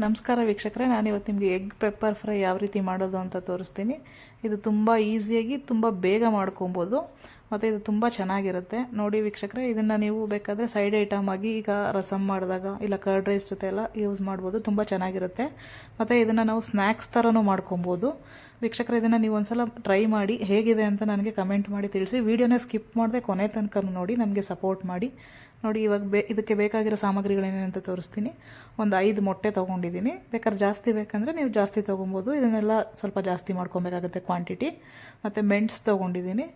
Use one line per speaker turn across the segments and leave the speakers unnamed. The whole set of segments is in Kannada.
ನಮಸ್ಕಾರ ವೀಕ್ಷಕರೇ ನಾನು ಇವತ್ತು ನಿಮಗೆ ಎಗ್ ಪೆಪ್ಪರ್ ಫ್ರೈ ಯಾವ ರೀತಿ ಮಾಡೋದು ಅಂತ ತೋರಿಸ್ತೀನಿ. ಇದು ತುಂಬ ಈಸಿಯಾಗಿ ತುಂಬ ಬೇಗ ಮಾಡ್ಕೊಬೋದು, ಮತ್ತು ಇದು ತುಂಬ ಚೆನ್ನಾಗಿರುತ್ತೆ. ನೋಡಿ ವೀಕ್ಷಕರೇ, ಇದನ್ನು ನೀವು ಬೇಕಾದರೆ ಸೈಡ್ ಐಟಮ್ ಆಗಿ ಈಗ ರಸಮ್ ಮಾಡಿದಾಗ ಇಲ್ಲ ಕರ್ಡ್ ರೈಸ್ ಜೊತೆ ಎಲ್ಲ ಯೂಸ್ ಮಾಡ್ಬೋದು, ತುಂಬ ಚೆನ್ನಾಗಿರುತ್ತೆ. ಮತ್ತು ಇದನ್ನು ನಾವು ಸ್ನ್ಯಾಕ್ಸ್ ಥರನೂ ಮಾಡ್ಕೊಬೋದು. ವೀಕ್ಷಕರೇ, ಇದನ್ನು ನೀವು ಒಂದ್ಸಲ ಟ್ರೈ ಮಾಡಿ, ಹೇಗಿದೆ ಅಂತ ನನಗೆ ಕಮೆಂಟ್ ಮಾಡಿ ತಿಳಿಸಿ. ವಿಡಿಯೋನ ಸ್ಕಿಪ್ ಮಾಡದೆ ಕೊನೆ ತನಕ ನೋಡಿ, ನಮಗೆ ಸಪೋರ್ಟ್ ಮಾಡಿ. ನೋಡಿ, ಇವಾಗ ಬೇ ಇದಕ್ಕೆ ಬೇಕಾಗಿರೋ ಸಾಮಗ್ರಿಗಳೇನೇನಂತ ತೋರಿಸ್ತೀನಿ. ಒಂದು ಐದು ಮೊಟ್ಟೆ ತೊಗೊಂಡಿದ್ದೀನಿ. ಬೇಕಾದ್ರೆ ಜಾಸ್ತಿ ಬೇಕಂದರೆ ನೀವು ಜಾಸ್ತಿ ತೊಗೊಬೋದು. ಇದನ್ನೆಲ್ಲ ಸ್ವಲ್ಪ ಜಾಸ್ತಿ ಮಾಡ್ಕೊಬೇಕಾಗುತ್ತೆ ಕ್ವಾಂಟಿಟಿ ಮತ್ತು ಮೆಣಸು ತೊಗೊಂಡಿದ್ದೀನಿ.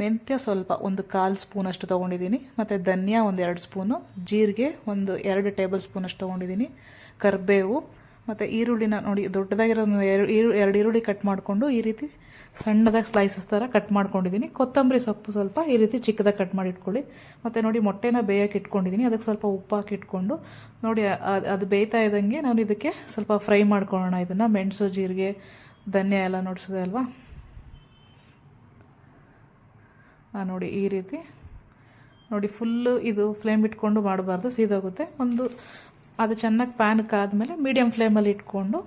ಮೆಂತ್ಯ ಸ್ವಲ್ಪ ಒಂದು ಕಾಲು ಸ್ಪೂನಷ್ಟು ತೊಗೊಂಡಿದ್ದೀನಿ. ಮತ್ತು ಧನಿಯಾ ಒಂದು ಎರಡು ಸ್ಪೂನು. ಜೀರಿಗೆ ಒಂದು ಎರಡು ಟೇಬಲ್ ಸ್ಪೂನಷ್ಟು ತೊಗೊಂಡಿದ್ದೀನಿ. ಕರಿಬೇವು ಮತ್ತು ಈರುಳ್ಳಿನ ನೋಡಿ ದೊಡ್ಡದಾಗಿರೋ ಈರು, ಎರಡು ಈರುಳ್ಳಿ ಕಟ್ ಮಾಡಿಕೊಂಡು ಈ ರೀತಿ ಸಣ್ಣದಾಗಿ ಸ್ಲೈಸಸ್ ಥರ ಕಟ್ ಮಾಡ್ಕೊಂಡಿದ್ದೀನಿ ಕೊತ್ತಂಬರಿ ಸೊಪ್ಪು ಸ್ವಲ್ಪ ಈ ರೀತಿ ಚಿಕ್ಕದಾಗಿ ಕಟ್ ಮಾಡಿ ಇಟ್ಕೊಳ್ಳಿ. ಮತ್ತು ನೋಡಿ ಮೊಟ್ಟೆನ ಬೇಯಕ್ಕೆ ಇಟ್ಕೊಂಡಿದ್ದೀನಿ ಅದಕ್ಕೆ ಸ್ವಲ್ಪ ಉಪ್ಪು ಹಾಕಿ ಇಟ್ಕೊಂಡು ನೋಡಿ ಅದು ಅದು ಬೇಯ್ತಾ ಇದ್ದಂಗೆ ನಾನು ಇದಕ್ಕೆ ಸ್ವಲ್ಪ ಫ್ರೈ ಮಾಡ್ಕೊಳ್ಳೋಣ. ಇದನ್ನು ಮೆಣಸು, ಜೀರಿಗೆ, ಧನ್ಯ ಎಲ್ಲ ನೋಡಿಸಿದೆ ಅಲ್ವಾ? ನೋಡಿ ಈ ರೀತಿ. ನೋಡಿ ಫುಲ್ಲು ಇದು ಫ್ಲೇಮ್ ಇಟ್ಕೊಂಡು ಮಾಡಬಾರ್ದು. ಸೀದೋಗುತ್ತೆ. ಒಂದು ಅದು ಚೆನ್ನಾಗಿ ಪ್ಯಾನ್ ಕಾದಮೇಲೆ ಮೀಡಿಯಮ್ ಫ್ಲೇಮಲ್ಲಿ ಇಟ್ಕೊಂಡು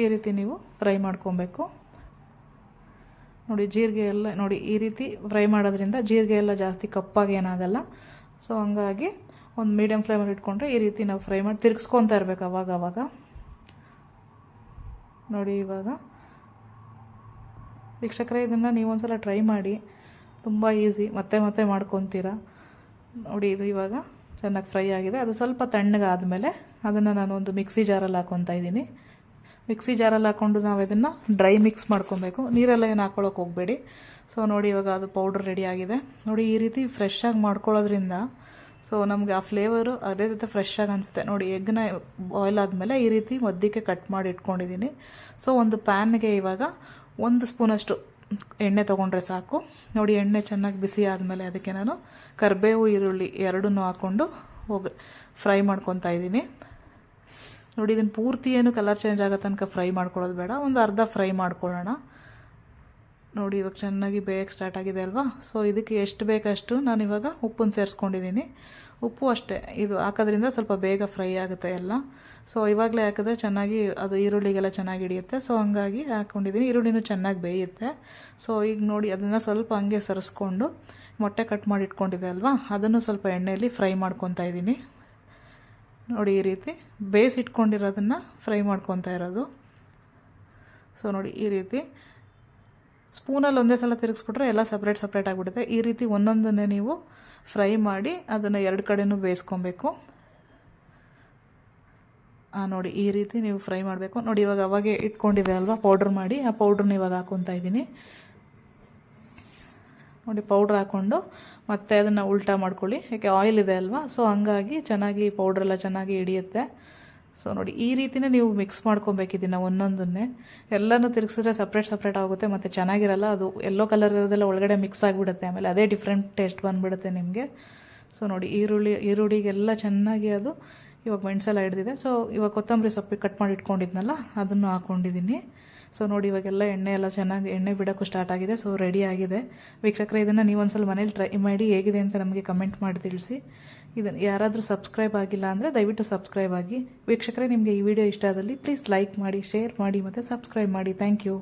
ಈ ರೀತಿ ನೀವು ಫ್ರೈ ಮಾಡ್ಕೊಬೇಕು. ನೋಡಿ ಜೀರಿಗೆ ಎಲ್ಲ, ನೋಡಿ ಈ ರೀತಿ ಫ್ರೈ ಮಾಡೋದ್ರಿಂದ ಜೀರಿಗೆ ಎಲ್ಲ ಜಾಸ್ತಿ ಕಪ್ಪಾಗಿ ಏನಾಗಲ್ಲ. ಸೊ ಹಂಗಾಗಿ ಒಂದು ಮೀಡಿಯಮ್ ಫ್ಲೇಮಲ್ಲಿ ಇಟ್ಕೊಂಡ್ರೆ ಈ ರೀತಿ ನಾವು ಫ್ರೈ ಮಾಡಿ ತಿರ್ಗಿಸ್ಕೊತಾ ಇರಬೇಕು ಅವಾಗ ಅವಾಗ ನೋಡಿ ಇವಾಗ ವೀಕ್ಷಕರೇ, ಇದನ್ನು ನೀವು ಒಂದ್ಸಲ ಟ್ರೈ ಮಾಡಿ. ತುಂಬ ಈಸಿ ಮತ್ತೆ ಮತ್ತೆ ಮಾಡ್ಕೊತೀರಾ. ನೋಡಿ ಇದು ಇವಾಗ ಚೆನ್ನಾಗಿ ಫ್ರೈ ಆಗಿದೆ. ಅದು ಸ್ವಲ್ಪ ತಣ್ಣಗಾದಮೇಲೆ ಅದನ್ನು ನಾನು ಒಂದು ಮಿಕ್ಸಿ ಜಾರಲ್ಲಿ ಹಾಕೊತಾ ಇದ್ದೀನಿ. ಮಿಕ್ಸಿ ಜಾರಲ್ಲಿ ಹಾಕ್ಕೊಂಡು ನಾವು ಇದನ್ನು ಡ್ರೈ ಮಿಕ್ಸ್ ಮಾಡ್ಕೊಬೇಕು. ನೀರೆಲ್ಲ ಏನು ಹಾಕೊಳ್ಳೋಕೆ ಹೋಗಬೇಡಿ. ಸೊ ನೋಡಿ ಇವಾಗ ಅದು ಪೌಡ್ರ್ ರೆಡಿ ಆಗಿದೆ. ನೋಡಿ, ಈ ರೀತಿ ಫ್ರೆಶ್ ಆಗಿ ಮಾಡ್ಕೊಳ್ಳೋದ್ರಿಂದ ಸೊ ನಮಗೆ ಆ ಫ್ಲೇವರು ಅದೇ ರೀತಿ ಆಗಿ ಅನಿಸುತ್ತೆ. ನೋಡಿ, ಎಗ್ನ ಬಾಯ್ಲ್ ಆದಮೇಲೆ ಈ ರೀತಿ ಮದ್ದಿಗೆ ಕಟ್ ಮಾಡಿ ಇಟ್ಕೊಂಡಿದ್ದೀನಿ. ಸೊ ಒಂದು ಪ್ಯಾನ್ಗೆ ಇವಾಗ ಒಂದು ಸ್ಪೂನಷ್ಟು ಎಣ್ಣೆ ತೊಗೊಂಡ್ರೆ ಸಾಕು. ನೋಡಿ, ಎಣ್ಣೆ ಚೆನ್ನಾಗಿ ಬಿಸಿ ಆದಮೇಲೆ ಅದಕ್ಕೆ ನಾನು ಕರಿಬೇವು, ಈರುಳ್ಳಿ ಎರಡನ್ನೂ ಹಾಕ್ಕೊಂಡು ಹೋಗಿ, ಫ್ರೈ ಮಾಡ್ಕೊತಾ ಇದ್ದೀನಿ. ನೋಡಿ ಇದನ್ನು ಪೂರ್ತಿ ಏನು ಕಲರ್ ಚೇಂಜ್ ಆಗೋ ತನಕ ಫ್ರೈ ಮಾಡ್ಕೊಳ್ಳೋದು ಬೇಡ. ಒಂದು ಅರ್ಧ ಫ್ರೈ ಮಾಡ್ಕೊಳ್ಳೋಣ. ನೋಡಿ, ಇವಾಗ ಚೆನ್ನಾಗಿ ಬೇಯಕ್ಕೆ ಸ್ಟಾರ್ಟ್ ಆಗಿದೆ ಅಲ್ವಾ? ಸೊ ಇದಕ್ಕೆ ಎಷ್ಟು ಬೇಕಷ್ಟು ನಾನು ಇವಾಗ ಉಪ್ಪನ್ನು ಸೇರಿಸ್ಕೊಂಡಿದ್ದೀನಿ. ಉಪ್ಪು ಅಷ್ಟೇ. ಇದು ಹಾಕೋದ್ರಿಂದ ಸ್ವಲ್ಪ ಬೇಗ ಫ್ರೈ ಆಗುತ್ತೆ ಎಲ್ಲ. ಸೊ ಇವಾಗಲೇ ಹಾಕಿದ್ರೆ ಚೆನ್ನಾಗಿ ಅದು ಈರುಳ್ಳಿಗೆಲ್ಲ ಚೆನ್ನಾಗಿ ಹಿಡಿಯುತ್ತೆ. ಸೊ ಹಂಗಾಗಿ ಹಾಕ್ಕೊಂಡಿದ್ದೀನಿ ಈರುಳ್ಳಿನೂ ಚೆನ್ನಾಗಿ ಬೇಯುತ್ತೆ. ಸೊ ಈಗ ನೋಡಿ, ಅದನ್ನು ಸ್ವಲ್ಪ ಹಂಗೆ ಸರಿಸ್ಕೊಂಡು ಮೊಟ್ಟೆ ಕಟ್ ಮಾಡಿ ಇಟ್ಕೊಂಡಿದೆ ಅಲ್ವಾ? ಅದನ್ನು ಸ್ವಲ್ಪ ಎಣ್ಣೆಯಲ್ಲಿ ಫ್ರೈ ಮಾಡ್ಕೊತಾ ಇದ್ದೀನಿ. ನೋಡಿ, ಈ ರೀತಿ ಬೇಯಿಸಿಟ್ಕೊಂಡಿರೋದನ್ನು ಫ್ರೈ ಮಾಡ್ಕೊತಾ ಇರೋದು. ಸೊ ನೋಡಿ, ಈ ರೀತಿ ಸ್ಪೂನಲ್ಲಿ ಒಂದೇ ಸಲ ತಿರುಗಿಸ್ಬಿಟ್ರೆ ಎಲ್ಲ ಸಪ್ರೇಟ್ ಸಪ್ರೇಟ್ ಆಗಿಬಿಡುತ್ತೆ. ಈ ರೀತಿ ಒಂದೊಂದನ್ನೇ ನೀವು ಫ್ರೈ ಮಾಡಿ ಅದನ್ನು ಎರಡು ಕಡೆನೂ ಬೇಯಿಸ್ಕೊಬೇಕು. ನೋಡಿ, ಈ ರೀತಿ ನೀವು ಫ್ರೈ ಮಾಡಬೇಕು. ನೋಡಿ, ಇವಾಗ ಅವಾಗೆ ಇಟ್ಕೊಂಡಿದೆ ಅಲ್ವಾ? ಪೌಡ್ರ್ ಮಾಡಿ. ಆ ಪೌಡ್ರನ್ನ ಇವಾಗ ಹಾಕೊತಾ ಇದ್ದೀನಿ. ನೋಡಿ, ಪೌಡ್ರ್ ಹಾಕ್ಕೊಂಡು ಮತ್ತೆ ಅದನ್ನು ಉಲ್ಟಾ ಮಾಡ್ಕೊಳ್ಳಿ. ಯಾಕೆ ಆಯಿಲ್ ಇದೆ ಅಲ್ವಾ? ಸೊ ಹಂಗಾಗಿ ಚೆನ್ನಾಗಿ ಪೌಡ್ರೆಲ್ಲ ಚೆನ್ನಾಗಿ ಹಿಡಿಯುತ್ತೆ. ಸೊ ನೋಡಿ, ಈ ರೀತಿನೇ ನೀವು ಮಿಕ್ಸ್ ಮಾಡ್ಕೊಬೇಕಿದ್ದೀನ ಒಂದೊಂದನ್ನೇ. ಎಲ್ಲನೂ ತಿರುಗಿಸಿದ್ರೆ ಸಪ್ರೇಟ್ ಸಪ್ರೇಟ್ ಆಗುತ್ತೆ, ಮತ್ತು ಚೆನ್ನಾಗಿರಲ್ಲ, ಅದು ಎಲ್ಲೋ ಕಲರ್ ಇರೋದೆಲ್ಲ ಒಳಗಡೆ ಮಿಕ್ಸ್ ಆಗಿಬಿಡುತ್ತೆ, ಆಮೇಲೆ ಅದೇ ಡಿಫ್ರೆಂಟ್ ಟೇಸ್ಟ್ ಬಂದುಬಿಡುತ್ತೆ ನಿಮಗೆ. ಸೊ ನೋಡಿ, ಈರುಳ್ಳಿ, ಈರುಳ್ಳಿಗೆಲ್ಲ ಚೆನ್ನಾಗಿ ಅದು ಇವಾಗ ಮೆಣಸೆಲ್ಲ ಹಿಡ್ದಿದೆ. ಸೊ ಇವಾಗ ಕೊತ್ತಂಬರಿ ಸೊಪ್ಪಿಗೆ ಕಟ್ ಮಾಡಿ ಇಟ್ಕೊಂಡಿದ್ನಲ್ಲ, ಅದನ್ನು ಹಾಕ್ಕೊಂಡಿದ್ದೀನಿ ಸೊ ನೋಡಿ, ಇವಾಗೆಲ್ಲ ಎಣ್ಣೆ ಎಲ್ಲ ಚೆನ್ನಾಗಿ ಎಣ್ಣೆ ಬಿಡೋಕ್ಕೂ ಸ್ಟಾರ್ಟ್ ಆಗಿದೆ. ಸೊ ರೆಡಿ ಆಗಿದೆ. ವೀಕ್ಷಕರೇ, ಇದನ್ನು ನೀವು ಒಂದ್ಸಲ ಮನೇಲಿ ಟ್ರೈ ಮಾಡಿ ಹೇಗಿದೆ ಅಂತ ನಮಗೆ ಕಮೆಂಟ್ ಮಾಡಿ ತಿಳಿಸಿ. ಇದನ್ನು ಯಾರಾದರೂ ಸಬ್ಸ್ಕ್ರೈಬ್ ಆಗಿಲ್ಲ ಅಂದರೆ ದಯವಿಟ್ಟು ಸಬ್ಸ್ಕ್ರೈಬ್ ಆಗಿ. ವೀಕ್ಷಕರೇ, ನಿಮಗೆ ಈ ವಿಡಿಯೋ ಇಷ್ಟ ಆದಲ್ಲಿ ಪ್ಲೀಸ್ ಲೈಕ್ ಮಾಡಿ ಶೇರ್ ಮಾಡಿ ಮತ್ತು ಸಬ್ಸ್ಕ್ರೈಬ್ ಮಾಡಿ. Thank you